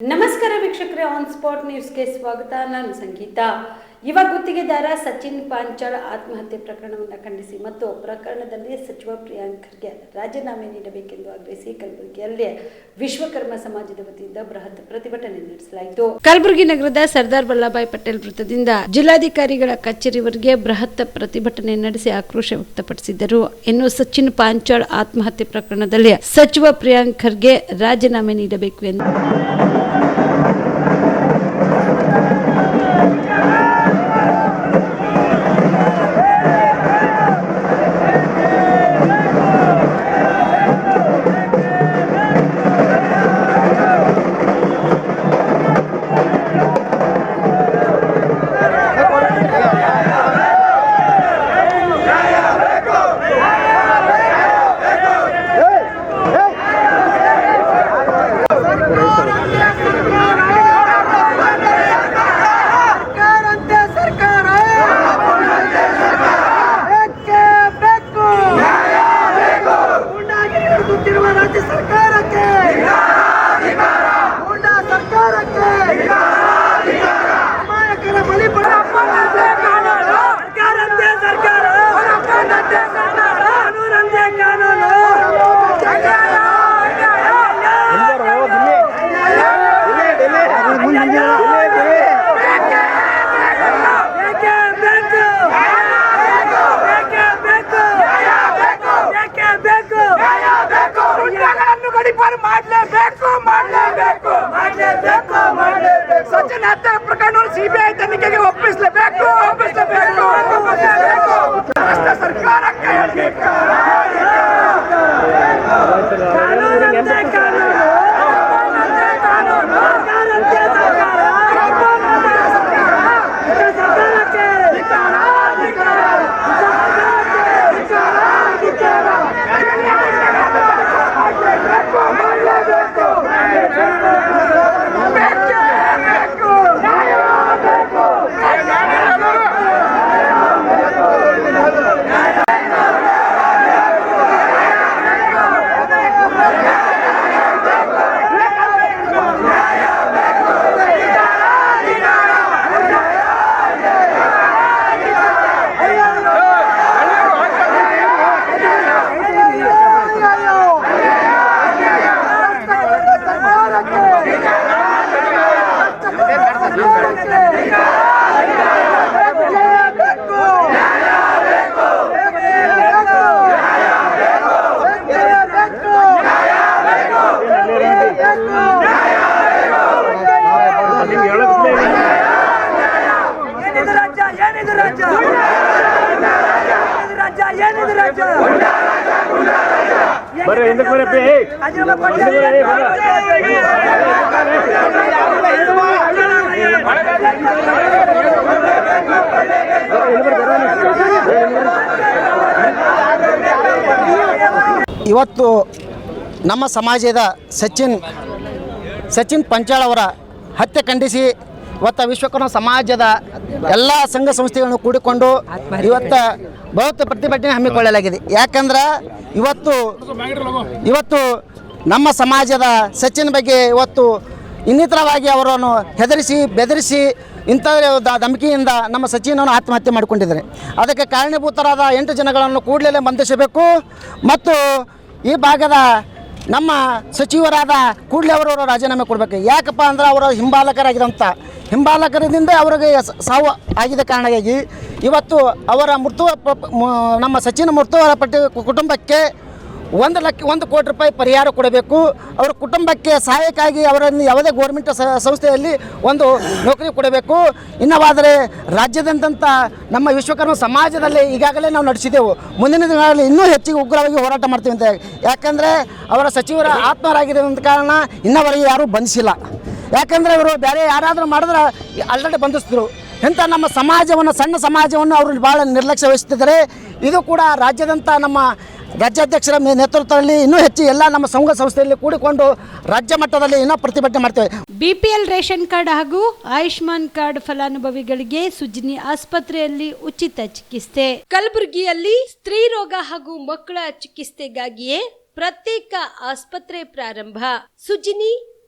ನಮಸ್ಕಾರ ವೀಕ್ಷಕರೇ on spot ನ್ಯೂಸ್ಗೆ ಸ್ವಾಗತ. ನಾನು ಸಂಗೀತ. ಯುವ ಗುತ್ತಿಗೆದಾರ ಸಚಿನ್ ಪಾಂಚಾಳ್ ಆತ್ಮಹತ್ಯೆ ಪ್ರಕರಣವನ್ನು ಖಂಡಿಸಿ ಮತ್ತು ಪ್ರಕರಣದಲ್ಲಿ ಸಚಿವ ಪ್ರಿಯಾಂಕ್ ಖರ್ಗೆ ರಾಜೀನಾಮೆ ನೀಡಬೇಕೆಂದು ಆಗ್ರಹಿಸಿ ಕಲಬುರಗಿಯಲ್ಲಿ ವಿಶ್ವಕರ್ಮ ಸಮಾಜದ ವತಿಯಿಂದ ಬೃಹತ್ ಪ್ರತಿಭಟನೆ ನಡೆಸಲಾಯಿತು. ಕಲಬುರಗಿ ನಗರದ ಸರ್ದಾರ್ ವಲ್ಲಭಾಯ್ ಪಟೇಲ್ ವೃತ್ತದಿಂದ ಜಿಲ್ಲಾಧಿಕಾರಿಗಳ ಕಚೇರಿವರೆಗೆ ಬೃಹತ್ ಪ್ರತಿಭಟನೆ ನಡೆಸಿ ಆಕ್ರೋಶ ವ್ಯಕ್ತಪಡಿಸಿದರು ಇನ್ನು ಸಚಿನ್ ಪಾಂಚಾಳ್ ಆತ್ಮಹತ್ಯೆ ಪ್ರಕರಣದಲ್ಲಿ ಸಚಿವ ಪ್ರಿಯಾಂಕ್ ಖರ್ಗೆ ರಾಜೀನಾಮೆ ನೀಡಬೇಕು ಎಂದು ನಡೆಸುತ್ತಿರುವ ರಾಜ್ಯ ಸರ್ಕಾರಕ್ಕೆ ಮಾಡಲೇಬೇಕು ಮಾಡಲೇಬೇಕು. ಮಾಡಲೇಬೇಕು ಮಾಡಲೇಬೇಕು. ಸಚಿನ್ ಹತ್ಯೆ ಪ್ರಕರಣ ಸಿಬಿಐ ತನಿಖೆಗೆ ಒಪ್ಪಿಸಲೇಬೇಕು. ಒಪ್ಪಿಸಲೇಬೇಕು. ಸರ್ಕಾರಕ್ಕೆ ಬರ್ರಿ ಹಿಂದಕ್ಕೆ ಇವತ್ತು ನಮ್ಮ ಸಮಾಜದ ಸಚಿನ್ ಸಚಿನ್ ಪಂಚಾಳ್ ಅವರ ಹತ್ಯೆ ಖಂಡಿಸಿ ಇವತ್ತು ವಿಶ್ವಕರ್ಮ ಸಮಾಜದ ಎಲ್ಲ ಸಂಘ ಸಂಸ್ಥೆಗಳನ್ನು ಕೂಡಿಕೊಂಡು ಇವತ್ತು ಬೃಹತ್ ಪ್ರತಿಭಟನೆ ಹಮ್ಮಿಕೊಳ್ಳಲಾಗಿದೆ. ಯಾಕಂದ್ರೆ ಇವತ್ತು ಇವತ್ತು ನಮ್ಮ ಸಮಾಜದ ಸಚಿನ್ ಬಗ್ಗೆ ಇವತ್ತು ಇನ್ನಿತರವಾಗಿ ಅವರನ್ನು ಹೆದರಿಸಿ, ಬೆದರಿಸಿ ಇಂಥದ್ರೆ ಧಮಕಿಯಿಂದ ನಮ್ಮ ಸಚಿನನ್ನು ಆತ್ಮಹತ್ಯೆ ಮಾಡಿಕೊಂಡಿದ್ದಾರೆ. ಅದಕ್ಕೆ ಕಾರಣೀಭೂತರಾದ ಎಂಟು ಜನಗಳನ್ನು ಕೂಡಲೇ ಬಂಧಿಸಬೇಕು ಮತ್ತು ಈ ಭಾಗದ ನಮ್ಮ ಸಚಿವರಾದ ಕೂಡಲೇ ಅವರು ರಾಜೀನಾಮೆ ಕೊಡಬೇಕು. ಯಾಕಪ್ಪ ಅಂದ್ರೆ ಅವರ ಹಿಂಬಾಲಕರಾಗಿರೋಂಥ ಹಿಂಬಾಲಕರಿಂದ ಅವರಿಗೆ ಸಾವು ಆಗಿದ ಕಾರಣವಾಗಿ ಇವತ್ತು ಅವರ ಮೃತು ನಮ್ಮ ಸಚಿನ ಮೃತುವರ ಪಟ್ಟಿ ಕುಟುಂಬಕ್ಕೆ ಒಂದು ಲಕ್ಷ, ಒಂದು ಕೋಟಿ ರೂಪಾಯಿ ಪರಿಹಾರ ಕೊಡಬೇಕು. ಅವರ ಕುಟುಂಬಕ್ಕೆ ಸಹಾಯಕ್ಕಾಗಿ ಅವರನ್ನು ಯಾವುದೇ ಗೋರ್ಮೆಂಟ್ ಸಂಸ್ಥೆಯಲ್ಲಿ ಒಂದು ನೌಕರಿ ಕೊಡಬೇಕು. ಇನ್ನವಾದರೆ ರಾಜ್ಯದಂತ ನಮ್ಮ ವಿಶ್ವಕರ್ಮ ಸಮಾಜದಲ್ಲಿ ಈಗಾಗಲೇ ನಾವು ನಡೆಸಿದೆವು. ಮುಂದಿನ ದಿನಗಳಲ್ಲಿ ಇನ್ನೂ ಹೆಚ್ಚಿಗೆ ಉಗ್ರವಾಗಿ ಹೋರಾಟ ಮಾಡ್ತೀವಿ ಅಂತ ಯಾಕಂದರೆ ಅವರ ಸಚಿವರ ಆತ್ಮರಾಗಿರೋಂಥ ಕಾರಣ ಇನ್ನವರೆಗೆ ಯಾರೂ ಬಂಧಿಸಿಲ್ಲ. ಯಾಕಂದರೆ ಇವರು ಬೇರೆ ಯಾರಾದರೂ ಮಾಡಿದ್ರೆ ಆಲ್ರೆಡಿ ಬಂಧಿಸಿದ್ರು. ಇಂಥ ನಮ್ಮ ಸಮಾಜವನ್ನು, ಸಣ್ಣ ಸಮಾಜವನ್ನು ಅವರು ಭಾಳ ನಿರ್ಲಕ್ಷ್ಯ ವಹಿಸ್ತಿದ್ದಾರೆ. ಇದು ಕೂಡ ರಾಜ್ಯದಂಥ ನಮ್ಮ ರಾಜ್ಯಾಧ್ಯಕ್ಷರ ನೇತೃತ್ವದಲ್ಲಿ ಇನ್ನೂ ಹೆಚ್ಚು ಎಲ್ಲ ನಮ್ಮ ಸಂಘ ಸಂಸ್ಥೆಯಲ್ಲಿ ಕೂಡಿಕೊಂಡು ರಾಜ್ಯ ಮಟ್ಟದಲ್ಲಿ ಇನ್ನೂ ಪ್ರತಿಭಟನೆ ಮಾಡ್ತೇವೆ. ಬಿಪಿಎಲ್ ರೇಷನ್ ಕಾರ್ಡ್ ಹಾಗೂ ಆಯುಷ್ಮಾನ್ ಕಾರ್ಡ್ ಫಲಾನುಭವಿಗಳಿಗೆ ಸುಜಿನಿ ಆಸ್ಪತ್ರೆಯಲ್ಲಿ ಉಚಿತ ಚಿಕಿತ್ಸೆ. ಕಲಬುರಗಿಯಲ್ಲಿ ಸ್ತ್ರೀ ರೋಗ ಹಾಗೂ ಮಕ್ಕಳ ಚಿಕಿತ್ಸೆಗಾಗಿಯೇ ಪ್ರತ್ಯೇಕ ಆಸ್ಪತ್ರೆ ಪ್ರಾರಂಭ. ಸುಜಿನಿ